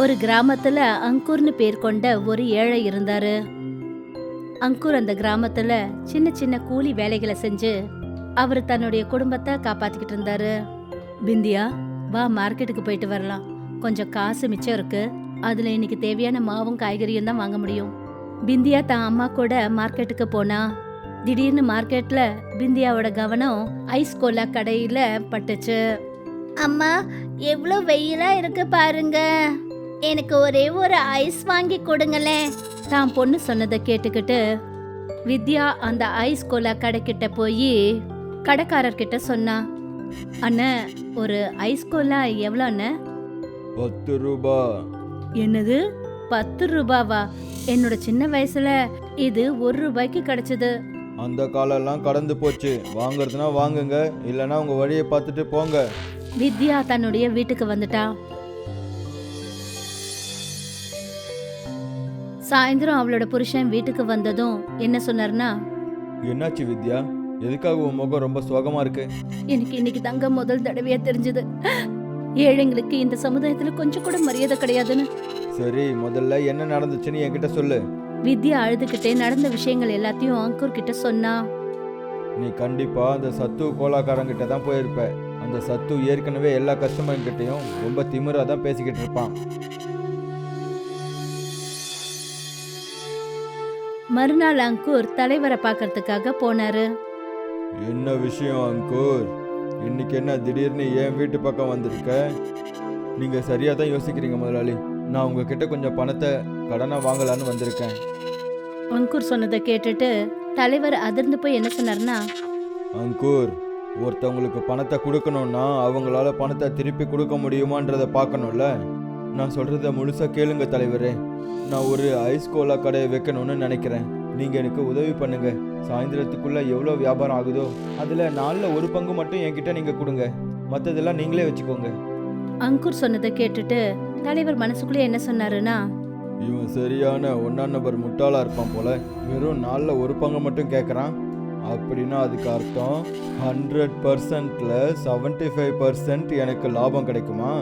ஒரு கிராமத்துல அங்கூர்னு பேர் கொண்ட ஒரு ஏழை இருந்தாரு. அங்கூர் அந்த கிராமத்துல சின்ன சின்ன கூலி வேலைகளை செஞ்சு அவர் தன்னுடைய குடும்பத்தை காப்பாத்திக்கிட்டு இருந்தாரு. பிந்தியா வா மார்க்கெட்டுக்கு போயிட்டு வரலாம். கொஞ்சம் காசு மிச்சம் இருக்கு. அதுல இன்னைக்கு தேவையான மாவும் காய்கறியும் தான் வாங்க முடியும். பிந்தியா தான் அம்மா கூட மார்க்கெட்டுக்கு போனா திடீர்னு மார்க்கெட்ல பிந்தியாவோட கவனம் ஐஸ் கோலா கடையில பட்டுச்சு. அம்மா எவ்வளோ வெயிலா இருக்கு பாருங்க. எனக்கு ஒரே ஒரு ஐஸ் வாங்கி கொடுங்களேன் தான் பொண்ணு சொன்னதை கேட்டுக்கிட்டு வித்யா அந்த ஐஸ் கோலா கடைக்கிட்ட போய் கடைக்காரர்கிட்ட சொன்னா அண்ணே ஒரு ஐஸ் கோலா எவ்வளோ அண்ணே? பத்து ரூபா. என்னது? பத்து ரூபாவா? என்னோட சின்ன வயசுல இது ஒரு ரூபாய்க்கு கிடைச்சது. அந்த காலம்லாம் கடந்து போச்சு. வாங்குறதுனா வாங்குங்க இல்லைன்னா உங்க வழியை பார்த்துட்டு போங்க. வித்யா தன்னுடைய வீட்டுக்கு வந்துட்டா. சாயந்தரம் அவளோட புருஷன் வீட்டுக்கு வந்ததும் என்ன சொன்னார்னா என்னாச்சு வித்யா? எதுக்காக உன் முகம் ரொம்ப சோகமா இருக்கு? எனக்கு இன்னைக்கு தங்க முதல் தடவையா தெரிஞ்சது. ஏழைங்களுக்கு இந்த சமுதாயத்துல கொஞ்சம் கூட மரியாதை கிடையாதுன்னு. சரி முதல்ல என்ன நடந்துச்சுன்னு என்கிட்ட சொல்லு. வித்யா அழுதுகிட்டே நடந்த விஷயங்கள் எல்லாத்தையும் அங்கூர் கிட்ட சொன்னா நீ கண்டிப்பா அந்த சத்து கோலாக்காரங்கிட்ட தான் போயிருப்ப. அந்த சத்து ஏற்கனவே எல்லா கஸ்டமர்கிட்டையும் ரொம்ப திமிரா தான் பேசிக்கிட்டு இருப்பான். மறுநாள் அங்கூர் தலைவரை பார்க்கறதுக்காக போனாரு. என்ன விஷயம் அங்கூர்? இன்னைக்கு என்ன திடீர்னு என் வீட்டு பக்கம் வந்திருக்க? நீங்க சரியா தான் யோசிக்கிறீங்க முதலாளி. நான் உங்ககிட்ட கொஞ்சம் பணத்தை கடனா வாங்கலான்னு வந்திருக்கேன். அங்கூர் சொன்னதை கேட்டுட்டு தலைவர் அதிர்ந்து போய் என்ன சொன்னார்னா அங்கூர் ஒருத்தவங்களுக்கு பணத்தை கொடுக்கணும்னா அவங்களால பணத்தை திருப்பி கொடுக்க முடியுமான்றதை பார்க்கணும்ல? நான் சொல்றத முழுசா கேளுங்க தலைவரே. நான் ஒரு ஐஸ் கோலா கடையை வைக்கணும்னு நினைக்கிறேன். நீங்க எனக்கு உதவி பண்ணுங்க. சாயந்தரத்துக்குள்ள எவ்வளோ வியாபாரம் ஆகுதோ அதுல நாலில் ஒரு பங்கு மட்டும் என்கிட்ட நீங்க கொடுங்க. மற்றதெல்லாம் நீங்களே வச்சுக்கோங்க. அங்கூர் சொன்னதை கேட்டுட்டு தலைவர் மனசுக்குள்ளே என்ன சொன்னாருன்னா இவன் சரியான ஒன்னாம் நம்பர் முட்டாளா இருப்பான் போல. வெறும் நாலில் ஒரு பங்கு மட்டும் கேட்குறான் அப்படின்னா அதுக்கு அர்த்தம் ஹண்ட்ரட் பர்சன்ட்ல செவன்டி ஃபைவ் பர்சன்ட் எனக்கு லாபம் கிடைக்குமா?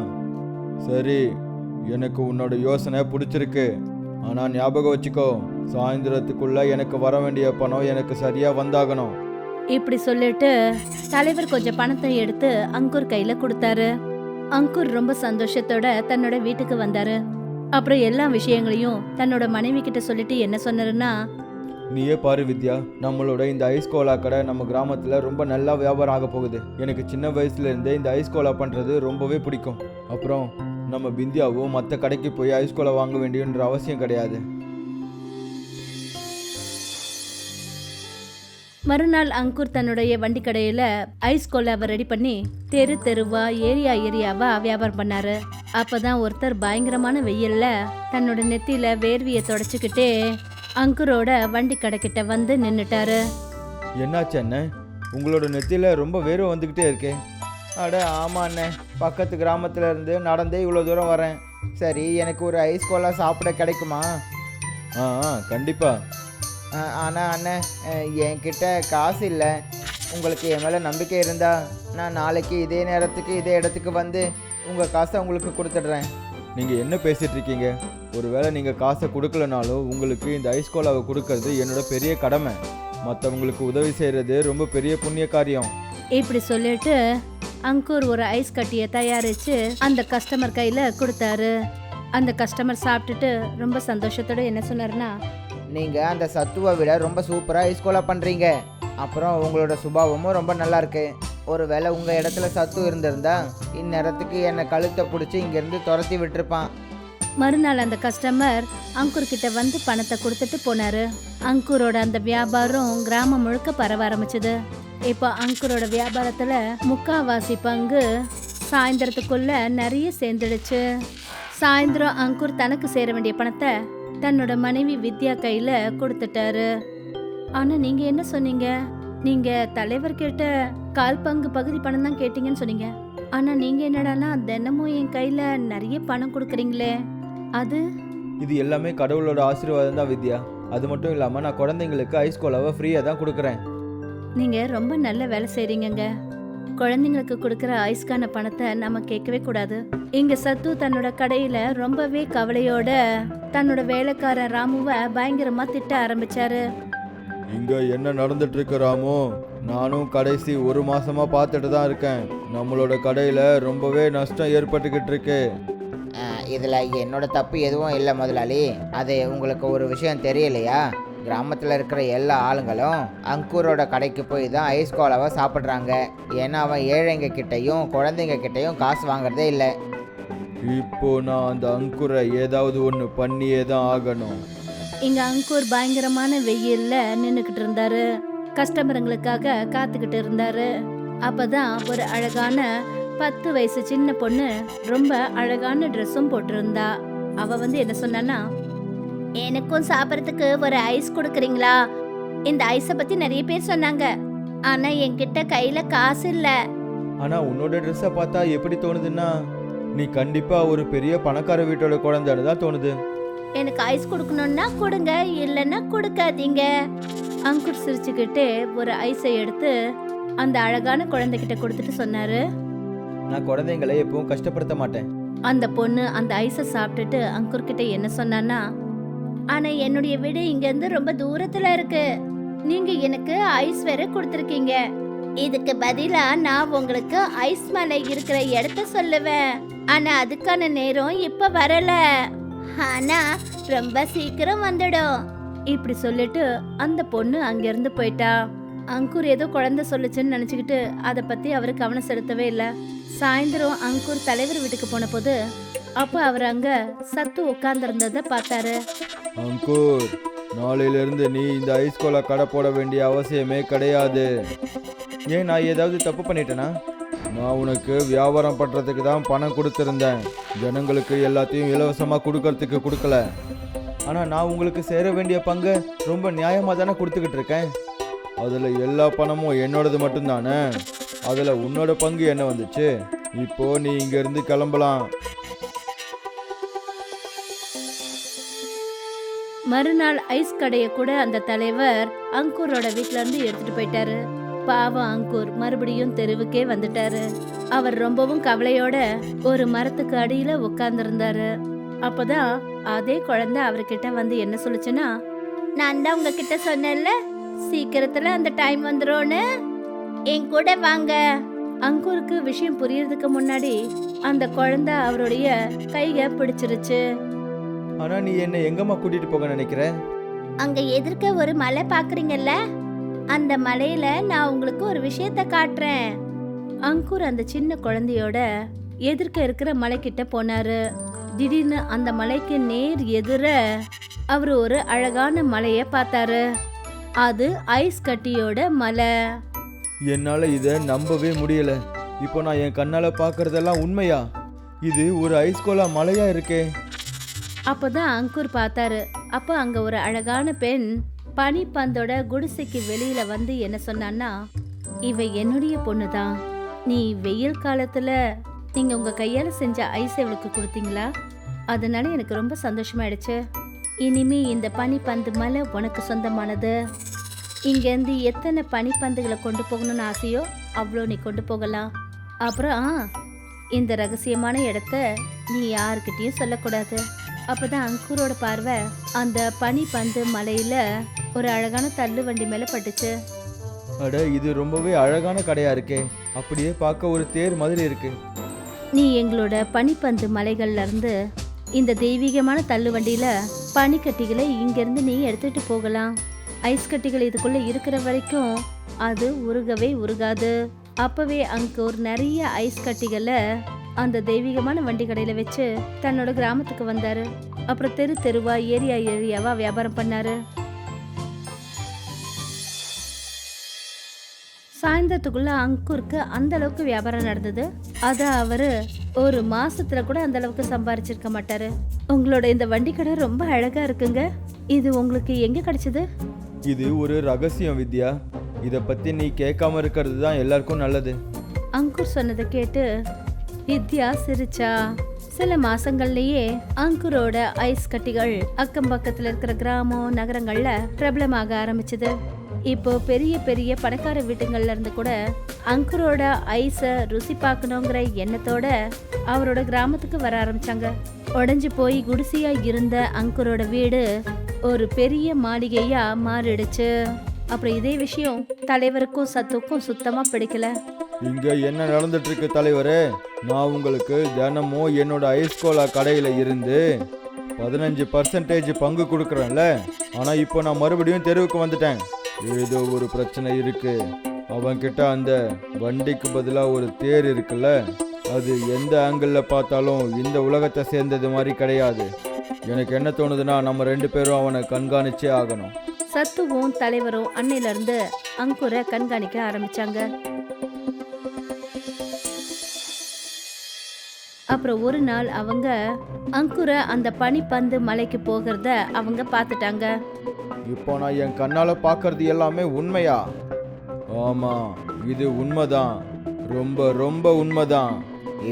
சரி எனக்கு உன்னோட யோசனை பிடிச்சிருக்கு. ஆனால் ஞாபகம் வச்சுக்கோ சாயந்தரத்துக்குள்ள எனக்கு வர வேண்டிய பணம் எனக்கு சரியா வந்தாகணும். இப்படி சொல்லிட்டு தலைவர் கொஞ்சம் பணத்தை எடுத்து அங்கூர் கையில கொடுத்தாரு. அங்கூர் ரொம்ப சந்தோஷத்தோட தன்னோட வீட்டுக்கு வந்தாரு. அப்புறம் எல்லா விஷயங்களையும் தன்னோட மனைவி கிட்ட சொல்லிட்டு என்ன சொன்னாருன்னா நீயே பாரு வித்யா நம்மளோட இந்த ஐஸ் கோலா கடை நம்ம கிராமத்தில் ரொம்ப நல்லா வியாபாரம் ஆக போகுது. எனக்கு சின்ன வயசுல இருந்தே இந்த ஐஸ் கோலா பண்ணுறது ரொம்பவே பிடிக்கும். அப்புறம் நம்ம பிந்தியாவும் மற்ற கடைக்கு போய் ஐஸ் கோலா வாங்க வேண்டியன்ற அவசியம் கிடையாது. மறுநாள் அங்கூர் தன்னுடைய வண்டி கடையில ஐஸ் கோலாவை ரெடி பண்ணி தெரு தெருவா ஏரியா ஏரியாவா வியாபாரம் பண்ணாரு. அப்பதான் ஒருத்தர் பயங்கரமான வெயில்ல தன்னோட நெத்தியில வேர்வியை தொடச்சுக்கிட்டே அங்கூரோட வண்டி கடைக்கிட்ட வந்து நின்னுட்டாரு. என்னாச்சு அண்ணன் உங்களோட நெத்தியில் ரொம்ப வேர்வை வந்துக்கிட்டே இருக்கே. அட ஆமாம் அண்ணன் பக்கத்து கிராமத்துல இருந்து நடந்தே இவ்வளோ தூரம் வரேன். சரி எனக்கு ஒரு ஐஸ் கோலா சாப்பிட கிடைக்குமா? ஆ ஆ கண்டிப்பாக அஹ், ஆனா அண்ணன் அஹ், என்கிட்ட காசு இல்லை. உங்களுக்கு என் மேலே நம்பிக்கை இருந்தா நான் நாளைக்கு இதே நேரத்துக்கு இதே இடத்துக்கு வந்து உங்கள் காசை உங்களுக்கு கொடுத்துட்றேன். நீங்கள் என்ன பேசிட்டு இருக்கீங்க? ஒருவேளை நீங்கள் காசை கொடுக்கலனாலும் உங்களுக்கு இந்த ஐஸ் கோலாவை கொடுக்கறது என்னோட பெரிய கடமை. மற்றவங்களுக்கு உதவி செய்கிறது ரொம்ப பெரிய புண்ணிய காரியம். இப்படி சொல்லிட்டு அங்கூர் ஒரு ஐஸ் கட்டியை தயாரிச்சு அந்த கஸ்டமர் கையில கொடுத்தாரு. அந்த கஸ்டமர் சாப்பிட்டுட்டு ரொம்ப சந்தோஷத்தோட என்ன சொன்னாருன்னா நீங்கள் அந்த சத்துவை விட ரொம்ப சூப்பராக ஐஸ் கோலா பண்ணுறீங்க அப்புறம் உங்களோட சுபாவமும் ரொம்ப நல்லா இருக்கு. ஒருவேளை உங்கள் இடத்துல சத்து இருந்திருந்தா இந்நேரத்துக்கு என்னை கழுத்தை பிடிச்சி இங்கேருந்து துரத்தி விட்டுருப்பான். மறுநாள் அந்த கஸ்டமர் அங்கூர் கிட்ட வந்து பணத்தை கொடுத்துட்டு போனாரு. அங்கூரோட அந்த வியாபாரம் கிராமம் முழுக்க பரவ ஆரம்பிச்சது. இப்போ அங்கூரோட வியாபாரத்துல முக்காவாசி பங்கு சாயந்தரத்துக்குள்ள நிறைய சேர்ந்துடுச்சு. சாயந்தரம் அங்கூர் தனக்கு சேர வேண்டிய பணத்தை தன்னோட மனைவி வித்யா கையில கொடுத்துட்டாரு. ஆனா நீங்க என்ன சொன்னீங்க? நீங்க தலைவர் கிட்ட கால் பங்கு பகுதி பணம் தான் கேட்டீங்கன்னு சொன்னீங்க. ஆனா நீங்க என்னடான்னா தினமும் என் கையில நிறைய பணம் கொடுக்குறீங்களே. அது? இது எல்லாமே கடவுளோட ஆசீர்வாதம் தான் வித்யா. அது மட்டும் இல்லாமல் நான் குழந்தைங்களுக்கு ஐஸ் கோலாவை ஃப்ரீயாக தான் கொடுக்குறேன். நீங்க ரொம்ப நல்ல வேலை செய்றீங்கங்க. குழந்தைங்களுக்கு கொடுக்கற ஐஸ்கான பணத்தை நம்ம கேட்கவே கூடாது. இங்க சத்து தன்னோட கடையில ரொம்பவே கவலையோட தன்னோட வேலைக்காரன் ராமுவை பயங்கரமா திட்ட ஆரம்பிச்சாரு. இங்க என்ன நடந்துட்டு இருக்கு ராமு? நானும் கடைசி ஒரு மாசமா பார்த்துட்டு தான் இருக்கேன். நம்மளோட கடையில ரொம்பவே நஷ்டம் ஏற்பட்டுக்கிட்டு இருக்கு இதில் என்னோட தப்பு எதுவும் இல்லை முதலாளி. அது உங்களுக்கு ஒரு விஷயம் தெரியலையா? கிராமத்தில் இருக்கிற எல்லா ஆளுங்களும் அங்கூரோட கடைக்கு போய் தான் ஐஸ் கோலாவை சாப்பிட்றாங்க. ஏன்னா அவன் ஏழைங்க கிட்டேயும் குழந்தைங்க கிட்டேயும் காசு வாங்குறதே இல்லை. இப்போ நான் அந்த அங்குரை ஏதாவது ஒன்று பண்ணியே தான் ஆகணும். இங்க அங்கூர் பயங்கரமான வெயில்ல நின்னுக்கிட்டு இருந்தாரு. கஸ்டமருங்களுக்காக காத்துக்கிட்டு இருந்தாரு. அப்பதான் ஒரு அழகான பத்து வயசு சின்ன பொண்ணு ரொம்ப அழகான ட்ரெஸ்ஸும் போட்டிருந்தா. அவ வந்து என்ன சொன்னான்னா எனக்கும் சாப்பிட்றதுக்கு ஒரு ஐஸ் கொடுக்குறீங்களா? இந்த ஐஸை பத்தி நிறைய பேர் சொன்னாங்க. ஆனா என்கிட்ட கையில காசு இல்ல. ஆனால் உன்னோட ட்ரெஸ்ஸை பார்த்தா எப்படி தோணுதுன்னா நீ கண்டிப்பாக ஒரு பெரிய பணக்கார வீட்டோட குழந்தைன்னு தான் தோணுது. எனக்கு ஐஸ் கொடுக்கணும்னா கொடுங்க இல்லைன்னா கொடுக்காதீங்க. அங்குர் சிரிச்சுக்கிட்டே ஒரு ஐஸை எடுத்து அந்த அழகான குழந்தைகிட்ட கொடுத்துட்டு சொன்னாரு. நான் குழந்தைங்களை எப்பவும் கஷ்டப்படுத்த மாட்டேன். அந்த பொண்ணு அந்த ஐஸை சாப்பிட்டுட்டு அங்குர் கிட்ட என்ன சொன்னான்னா ஆனா என்னுடைய வீடு இங்க இருந்து ரொம்ப தூரத்துல இருக்கு. நீங்க எனக்கு ஐஸ் வேற கொடுத்துருக்கீங்க. இதுக்கு பதிலா நான் உங்களுக்கு ஐஸ் மலை இருக்கிற இடத்த சொல்லுவேன். ஆனா அதுக்கான நேரம் இப்ப வரல. ஆனா ரொம்ப சீக்கிரம் வந்துடும். இப்படி சொல்லிட்டு அந்த பொண்ணு அங்கிருந்து போயிட்டா. அங்கூர் ஏதோ குழந்தை சொல்லுச்சுன்னு நினச்சிக்கிட்டு அதை பற்றி அவர் கவனம் செலுத்தவே இல்லை. சாயந்தரம் அங்கூர் தலைவர் வீட்டுக்கு போன போது அப்ப அவர் அங்க சத்து உட்கார்ந்திருந்தத பார்த்தாரு. அங்கூர் நாளையிலிருந்து நீ இந்த ஐஸ் கோலா கடை போட வேண்டிய அவசியமே கிடையாது. ஏன் நான் ஏதாவது தப்பு பண்ணிட்டேனா? நான் உனக்கு வியாபாரம் பண்ணுறதுக்கு தான் பணம் கொடுத்துருந்தேன். ஜனங்களுக்கு எல்லாத்தையும் இலவசமாக கொடுக்கறதுக்கு கொடுக்கல. ஆனால் நான் உங்களுக்கு சேர வேண்டிய பங்கு ரொம்ப நியாயமாக தானே கொடுத்துக்கிட்டு இருக்கேன்? அதில் எல்லா பணமும் என்னோடது மட்டும்தானே? அதில் உன்னோட பங்கு என்ன வந்துச்சு? இப்போ நீ இங்கேருந்து கிளம்பலாம். மறுநாள் ஐஸ் கடையை கூட அந்த தலைவர் அங்கூரோட வீட்ல இருந்து எடுத்துட்டு போயிட்டாரு. பாவம் அங்கூர் மறுபடியும் தெருவுக்கே வந்துட்டாரு. அவர் ரொம்பவும் கவலையோட ஒரு மரத்துக்கு அடியில உட்கார்ந்திருந்தாரு. அப்பதான் அதே குழந்தை அவர்கிட்ட வந்து என்ன சொல்லுச்சுன்னா நான் தான் உங்ககிட்ட சொன்னேன்ல சீக்கிரத்துல அந்த டைம் வந்துரும்னு. என் கூட வாங்க. அங்கூருக்கு விஷயம் புரியறதுக்கு முன்னாடி அந்த குழந்தை அவருடைய கைய பிடிச்சிருச்சு. ஆனால் நீ என்னை எங்கம்மா கூட்டிகிட்டு போக நினைக்கிற? அங்க எதிர்க்க ஒரு மலை பாக்குறீங்கல்ல அந்த மலையில நான் உங்களுக்கு ஒரு விஷயத்த காட்டுறேன். அங்கூர் அந்த சின்ன குழந்தையோட எதிர்க்க இருக்கிற மலைக்கிட்ட போனாரு. திடீர்னு அந்த மலைக்கு நேர் எதிர அவர் ஒரு அழகான மலைய பார்த்தாரு. அது ஐஸ் கட்டியோட மலை. என்னால் இதை நம்பவே முடியல. இப்போ நான் என் கண்ணால் பார்க்கறதெல்லாம் உண்மையா? இது ஒரு ஐஸ்கோலா மலையா இருக்கே? அப்போதான் அங்கூர் பார்த்தாரு. அப்போ அங்க ஒரு அழகான பெண் பனிப்பந்தோட குடிசைக்கு வெளியில வந்து என்ன சொன்னான்னா இவ என்னுடைய பொண்ணுதான். நீ வெயில் காலத்துல நீங்க உங்க கையால செஞ்ச ஐஸ் இவளுக்கு கொடுத்தீங்களா? அதனால எனக்கு ரொம்ப சந்தோஷமாயிடுச்சு. இனிமே இந்த பனிப்பந்து மலை உனக்கு சொந்தமானது. இங்கேருந்து எத்தனை பனிப்பந்துகளை கொண்டு போகணும்னு ஆசையோ அவ்வளோ நீ கொண்டு போகலாம். அப்புறம் இந்த ரகசியமான இடத்த நீ யாருக்கிட்டேயும் சொல்லக்கூடாது. அப்பதான் அங்கூரோட பார்வை அந்த பனி பந்து மலையில ஒரு அழகான தள்ளு வண்டி மேல பட்டுச்சு. அட இது ரொம்பவே அழகான கடையா இருக்கே. அப்படியே பார்க்க ஒரு தேர் மாதிரி இருக்கு. நீ எங்களோட பனிப்பந்து மலைகள்ல இருந்து இந்த தெய்வீகமான தள்ளு வண்டியில பனிக்கட்டிகளை இங்கிருந்து நீ எடுத்துட்டு போகலாம். ஐஸ் கட்டிகள் இதுக்குள்ள இருக்கிற வரைக்கும் அது உருகவே உருகாது. அப்பவே அங்கூர் நிறைய ஐஸ் கட்டிகளை அந்த தெய்வீகமான வண்டி கடையில வச்சு தன்னோட கிராமத்துக்கு வந்தாரு. அப்புறம் தெரு தெருவா ஏரியா ஏரியாவா வியாபாரம் பண்ணாரு. சாயந்தரத்துக்குள்ள அங்கூருக்கு அந்த அளவுக்கு வியாபாரம் நடந்தது. அத அவரு ஒரு மாசத்துல கூட அந்த அளவுக்கு சம்பாரிச்சிருக்க மாட்டாரு. உங்களோட இந்த வண்டி கடை ரொம்ப அழகா இருக்குங்க. இது உங்களுக்கு எங்க கிடைச்சது? இது ஒரு ரகசியம் வித்யா. இதை பற்றி நீ கேட்காம இருக்கிறது தான் எல்லாருக்கும் நல்லது. அங்குர் சொன்னதை கேட்டு வித்யா சிரிச்சா. சில மாசங்கள்லயே அங்குரோட ஐஸ் கட்டிகள் அக்கம் பக்கத்துல இருக்கிற கிராமம் நகரங்கள்ல பிரபலமாக ஆரம்பிச்சது. இப்போ பெரிய பெரிய பணக்கார வீட்டுங்கள்ல இருந்து கூட அங்குரோட ஐஸை ருசி பார்க்கணுங்கிற எண்ணத்தோட அவரோட கிராமத்துக்கு வர ஆரம்பிச்சாங்க. உடஞ்சு போய் குடிசையா இருந்த அங்குரோட வீடு ஒரு பெரிய மாளிகையா மாறிடுச்சு. அப்புறம் இதே விஷயம் தலைவருக்கும் சத்துக்கும் சுத்தமா பிடிக்கல. இங்க என்ன நடந்துட்டு இருக்கு தலைவரே? நான் உங்களுக்கு தினமும் என்னோட ஐஸ்கோலா கடையில இருந்து பதினஞ்சு பர்சன்டேஜ் பங்கு கொடுக்குறேன்ல. ஆனா இப்போ நான் மறுபடியும் தெருவுக்கு வந்துட்டேன். ஏதோ ஒரு பிரச்சனை இருக்கு. அவன்கிட்ட அந்த வண்டிக்கு பதிலாக ஒரு தேர் இருக்குல்ல. அது எந்த ஆங்கிளில் பார்த்தாலும் இந்த உலகத்தை சேர்ந்தது மாதிரி கிடையாது. எனக்கு என்ன தோணுதுன்னா நம்ம ரெண்டு பேரும் அவனை கண்காணிச்சே ஆகணும். சத்துவும் தலைவரும் அன்னையிலிருந்து அங்குரை கண்காணிக்க ஆரம்பிச்சாங்க. அப்புறம் ஒரு நாள் அவங்க அங்குர அந்த பனிப்பந்து மலைக்கு போகிறத அவங்க பார்த்துட்டாங்க. இப்போ நான் என் கண்ணால் பார்க்கறது எல்லாமே உண்மையா? ஆமாம் இது உண்மைதான். ரொம்ப ரொம்ப உண்மைதான்.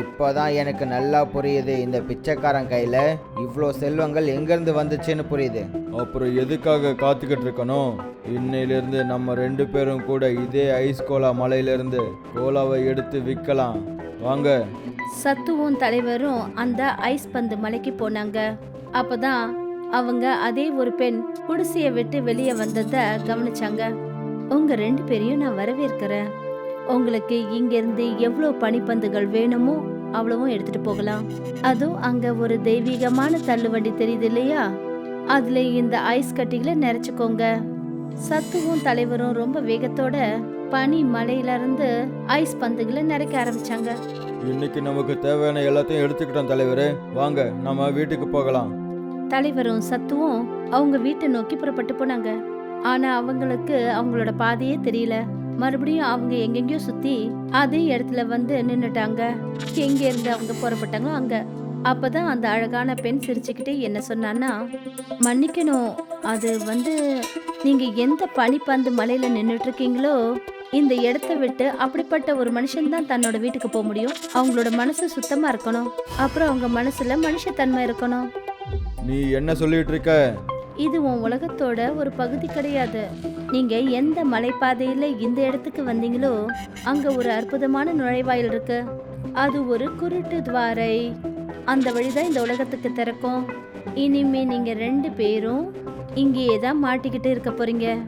இப்போதான் எனக்கு நல்லா புரியுது இந்த பிச்சைக்காரன் கையில் இவ்வளோ செல்வங்கள் எங்கேருந்து வந்துச்சுன்னு புரியுது. அப்புறம் எதுக்காக காத்துக்கிட்டு இருக்கணும்? இன்னையிலிருந்து நம்ம ரெண்டு பேரும் கூட இதே ஐஸ் கோலா மலையிலிருந்து கோலாவை எடுத்து விற்கலாம். வாங்க சத்துவும் தலைவரும் அந்த ஐஸ் பந்து மலைக்கு போனாங்க. அப்பதான் அவங்க அதே ஒரு பெண் குடிசைய விட்டு வெளியே வந்தத கவனிச்சாங்க. உங்க ரெண்டு பேரையும் நான் வரவேற்கிறேன். உங்களுக்கு இங்க இருந்து எவ்வளவு பனிப்பந்துகள் வேணுமோ அவ்வளவும் எடுத்துட்டு போகலாம். அதுவும் அங்க ஒரு தெய்வீகமான தள்ளுவண்டி தெரியுது இல்லையா? அதுல இந்த ஐஸ் கட்டிகளை நிறைச்சுக்கோங்க. சத்துவும் தலைவரும் ரொம்ப வேகத்தோட பனி மலையில இருந்து ஐஸ் பந்துகளை நிறைக்க ஆரம்பிச்சாங்க. இன்னைக்கு நமக்கு தேவையான எல்லாத்தையும் எடுத்துக்கிட்டோம் தலைவரே. வாங்க நம்ம வீட்டுக்கு போகலாம். தலைவரும் சத்துவும் அவங்க வீட்டை நோக்கி புறப்பட்டு போனாங்க. ஆனா அவங்களுக்கு அவங்களோட பாதையே தெரியல. மறுபடியும் அவங்க எங்கெங்கயோ சுத்தி அதே இடத்துல வந்து நின்னுட்டாங்க. எங்க இருந்து அவங்க புறப்பட்டாங்களோ அங்க. அப்பதான் அந்த அழகான பெண் சிரிச்சுக்கிட்டே என்ன சொன்னான்னா மன்னிக்கணும். அது வந்து நீங்க எந்த பனிப்பந்து மலையில நின்னுட்டு இருக்கீங்களோ இந்த இடத்த விட்டு அப்படிப்பட்ட ஒரு மனுஷன் தான் தன்னோட வீட்டுக்கு போக முடியும். அவங்களோட மனசு சுத்தமா இருக்கணும். அப்புறம் அவங்க மனசுல மனுஷத்தன்மை இருக்கணும். நீ என்ன சொல்லிட்டு இருக்க? இது உன் உலகத்தோட ஒரு பகுதி கிடையாது. நீங்க எந்த மலைப்பாதையில இந்த இடத்துக்கு வந்தீங்களோ அங்க ஒரு அற்புதமான நுழைவாயில் இருக்கு. அது ஒரு குருட்டு துவாரை. அந்த வழிதான் இந்த உலகத்துக்கு திறக்கும். இனிமே நீங்க ரெண்டு பேரும் இங்கேயே தான் மாட்டிக்கிட்டு இருக்க போறீங்க.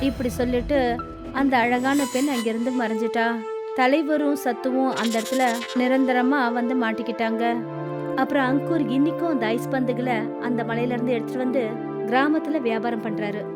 இப்படி சொல்லிட்டு அந்த அழகான பெண் அங்கிருந்து மறைஞ்சிட்டா. தலைவரும் சத்துவும் அந்த இடத்துல நிரந்தரமா வந்து மாட்டிக்கிட்டாங்க. அப்புறம் அங்கூர் இன்னிக்கும் அந்த ஐஸ் பந்துகளை அந்த மலையில இருந்து எடுத்துட்டு வந்து கிராமத்துல வியாபாரம் பண்றாரு.